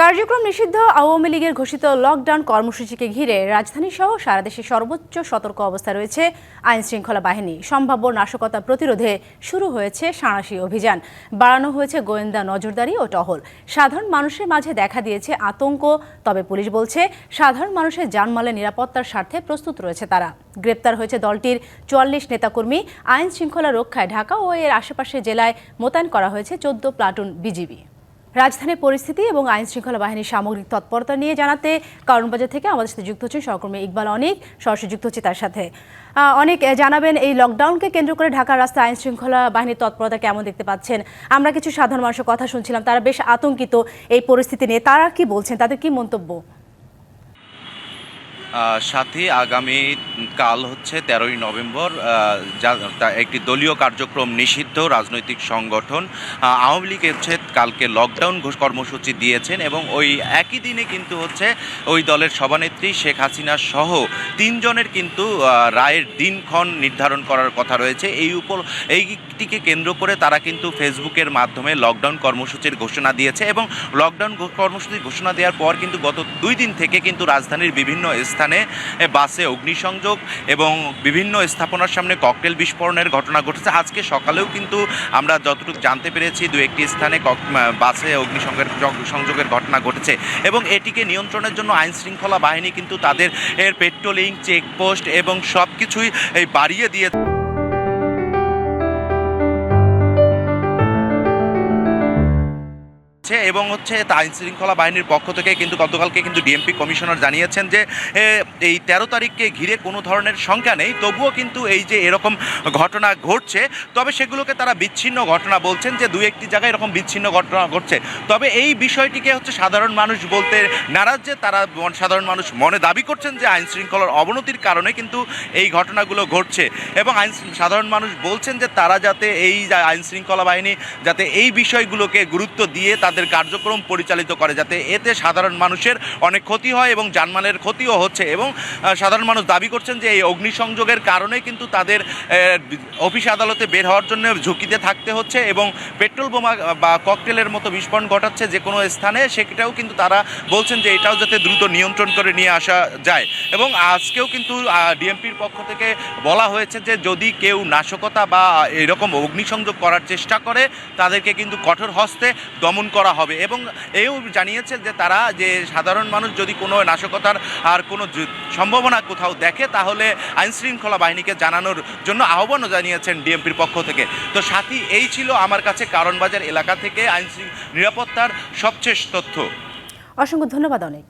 কার্যক্রম নিষিদ্ধ, আওয়ামী লীগের ঘোষিত লকডাউন কর্মসূচিকে ঘিরে রাজধানী সহ সারা দেশে সর্বোচ্চ সতর্ক অবস্থা রয়েছে আইন শৃঙ্খলা বাহিনী। সম্ভাব্য নাশকতা প্রতিরোধে শুরু হয়েছে সাঁড়াশি অভিযান। বাড়ানো হয়েছে গোয়েন্দা নজরদারি ও টহল। সাধারণ মানুষের মাঝে দেখা দিয়েছে আতঙ্ক, তবে পুলিশ বলছে সাধারণ মানুষের জানমালের নিরাপত্তার স্বার্থে প্রস্তুত রয়েছে তারা। গ্রেপ্তার হয়েছে দলটির চুয়াল্লিশ নেতাকর্মী। আইন শৃঙ্খলা রক্ষায় ঢাকা ও এর আশেপাশের জেলায় মোতায়েন করা হয়েছে চোদ্দ প্লাটুন বিজিবি। রাজধানীর পরিস্থিতি এবং আইন শৃঙ্খলা বাহিনীর সামগ্রিক তৎপরতা নিয়ে জানাতে কারণবাজার থেকে আমাদের সাথে যুক্ত হচ্ছেন সহকর্মী ইকবাল অনেক। সরাসরি যুক্ত হচ্ছে তার সাথে। অনেক জানাবেন এই লকডাউনকে কেন্দ্র করে ঢাকার রাস্তায় আইন শৃঙ্খলা বাহিনীর তৎপরতা কেমন দেখতে পাচ্ছেন? আমরা কিছু সাধারণ মানুষের কথা শুনছিলাম, তারা বেশ আতঙ্কিত এই পরিস্থিতি নিয়ে। তারা কি বলছেন? তাদের কি মন্তব্য? সাথে, আগামী কাল হচ্ছে তেরোই নভেম্বর একটি দলীয় কার্যক্রম নিষিদ্ধ রাজনৈতিক সংগঠন। আওয়ামী লীগ হচ্ছে কালকে লকডাউন কর্মসূচি দিয়েছেন এবং ওই একই দিনে কিন্তু হচ্ছে ওই দলের সভানেত্রী শেখ হাসিনা সহ তিনজনের কিন্তু রায়ের দিনক্ষণ নির্ধারণ করার কথা রয়েছে। এই উপর এইটিকে কেন্দ্র করে তারা কিন্তু ফেসবুকের মাধ্যমে লকডাউন কর্মসূচির ঘোষণা দিয়েছে এবং লকডাউন কর্মসূচির ঘোষণা দেওয়ার পর কিন্তু গত দুই দিন থেকে কিন্তু রাজধানীর বিভিন্ন স্থানে বাসে অগ্নিসংযোগ এবং বিভিন্ন স্থাপনার সামনে ককটেল বিস্ফোরণের ঘটনা ঘটেছে। আজকে সকালেও কিন্তু আমরা যতটুকু জানতে পেরেছি দু একটি স্থানে কক- আহ, বাসে অগ্নিসংযোগের সংযোগের ঘটনা ঘটেছে এবং এটিকে নিয়ন্ত্রণের জন্য আইন শৃঙ্খলা বাহিনী কিন্তু তাদের এর পেট্রোলিং চেকপোস্ট এবং সব কিছুই এই বাড়িয়ে দিয়ে হচ্ছে এবং হচ্ছে আইন শৃঙ্খলা বাহিনীর পক্ষ থেকে কিন্তু গতকালকে কিন্তু ডিএমপি কমিশনার জানিয়েছেন যে এই তেরো তারিখকে ঘিরে কোনো ধরনের শঙ্কা নেই। তবুও কিন্তু এই যে এরকম ঘটনা ঘটছে, তবে সেগুলোকে তারা বিচ্ছিন্ন ঘটনা বলছেন যে দু একটি জায়গায় এরকম বিচ্ছিন্ন ঘটনা ঘটছে। তবে এই বিষয়টিকে হচ্ছে সাধারণ মানুষ বলতে নারাজ যে, তারা সাধারণ মানুষ মনে দাবি করছেন যে আইন শৃঙ্খলার অবনতির কারণে কিন্তু এই ঘটনাগুলো ঘটছে। এবং আইন সাধারণ মানুষ বলছেন যে, তারা যাতে এই আইন শৃঙ্খলা বাহিনী যাতে এই বিষয়গুলোকে গুরুত্ব দিয়ে তাদের কার্যক্রম পরিচালিত করে যাতে এতে সাধারণ মানুষের অনেক ক্ষতি হয় এবং জানমালের ক্ষতিও হচ্ছে এবং সাধারণ মানুষ দাবি করছেন যে এই অগ্নিসংযোগের কারণে কিন্তু তাদের অফিস আদালতে বের হওয়ার জন্য ঝুঁকিতে থাকতে হচ্ছে এবং পেট্রোল বোমা বা ককটেলের মতো বিস্ফোরণ ঘটাচ্ছে যে কোনো স্থানে, সেটাও কিন্তু তারা বলছেন যে এটাও যাতে দ্রুত নিয়ন্ত্রণ করে নিয়ে আসা যায়। এবং আজকেও কিন্তু ডিএমপির পক্ষ থেকে বলা হয়েছে যে যদি কেউ নাশকতা বা এরকম অগ্নিসংযোগ করার চেষ্টা করে, তাদেরকে কিন্তু কঠোর হস্তে দমন করা হবে। এবং এও জানিয়েছে যে তারা যে সাধারণ মানুষ যদি কোনো নাশকতার আর কোনো সম্ভাবনা কোথাও দেখে, তাহলে আইনশৃঙ্খলা বাহিনীকে জানানোর জন্য আহ্বানও জানিয়েছেন ডিএমপির পক্ষ থেকে। তো সাথী, এই ছিল আমার কাছে কারণবাজার এলাকা থেকে আইনশৃঙ্খ নিরাপত্তার সবচেয়ে তথ্য। অসংখ্য ধন্যবাদ অনেক।